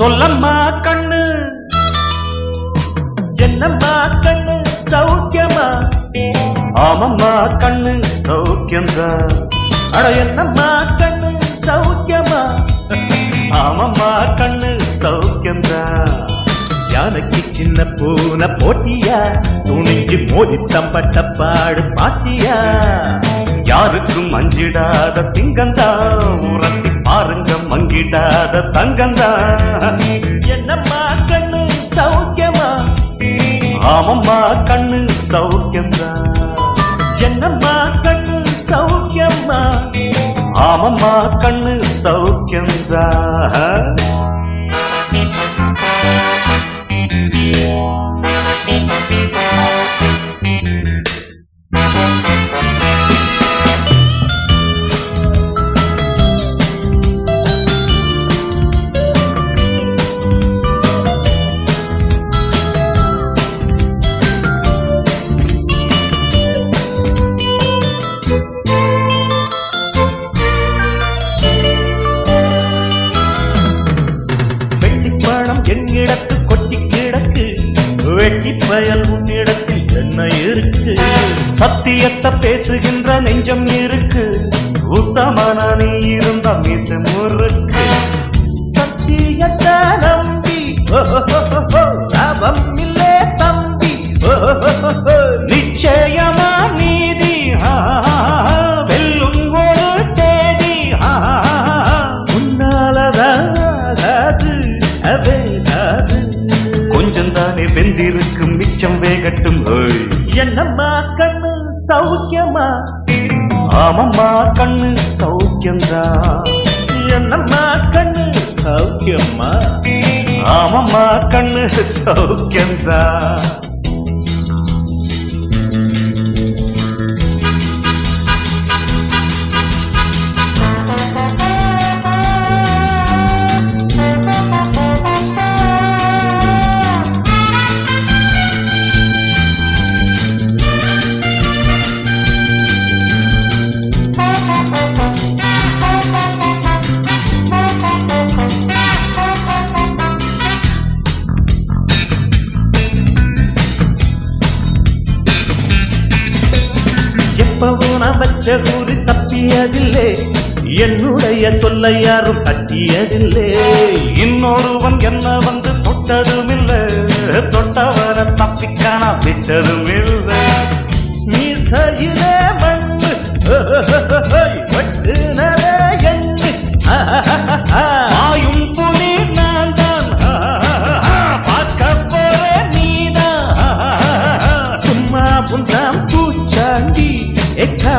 சொல்லம்மா கண்ணு. என்னம்மா கண்ணு? சௌக்கியமா? ஆமம்மா கண்ணு சௌக்கியம்தான் அட என்னம்மா கண்ணு? சௌக்கியமா? ஆமம்மா கண்ணு சௌக்கியம்தான் யானைக்கு சின்ன பூனை போட்டியா? துணிஞ்சு மோதி தம்பட்ட பாடு பாத்தியா யாருக்கும் அஞ்சிடாத சிங்கந்தா உரத்தி பாருங்க மங்கிடாத தங்கந்தா என்னம்மா கண்ணு சௌக்கியமா? ஆமம்மா கண்ணு சௌக்கியம்தா என்னம்மா கண்ணு சௌக்கியம்மா ஆமம்மா கண்ணு சௌக்கியம்தா வெட்டி உன்னிடத்தில் என்ன இருக்கு? சத்தியத்தை பேசுகின்ற நெஞ்சம் இருக்கு. உத்தமான நீ இருந்த மீசு முறுக்கு. சத்தியத்தை நம்பி ஓஹோஹோஹோ, லாபம் இல்லே தம்பி. நிச்சயமா நீதி. வெல்லும் ஒரு தேடி ஆ, உன்னாலதாகாது அவேகாது கொஞ்சம் தானே வெந்திருக்கும் மிச்சம் வேகட்டும் என்னம்மா கண்ணு சௌக்கியமா? ஆமம்மா கண்ணு சௌக்கியந்தா என்னம்மா கண்ணு சௌக்கியம்மா? ஆமம்மா கண்ணு சௌக்கியந்தா வச்ச கூறி தப்பியதில்லை என்னுடைய சொல்ல யாரும் தட்டியதில்லை இன்னொருவன் என்ன வந்து தொட்டதுமில்லை. தொட்டவரை தப்பிக்கான விட்டதும் இல்லை நீ சகிலே மண்ணு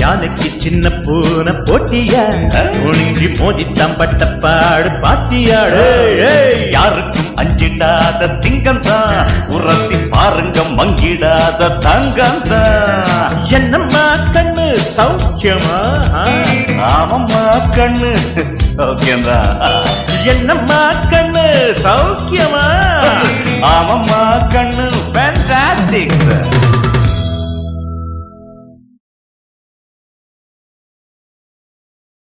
யானைக்கு சின்ன பூனை போட்டியா துணிஞ்சி மோதி தம்பட்ட பாடு பாத்தியாடு. யாருக்கும் அஞ்சிடாத சிங்கம் தான் உரசி பாருங்க மங்கிடாத தங்கம் தான் என்னம்மா கண்ணு சௌக்கியமா? ஆமம்மா கண்ணு சௌக்கியம்தான் என்னம்மா கண்ணு சௌக்கியமா? ஆமம்மா கண்ணு ஃபேண்டாஸ்டிக் சார்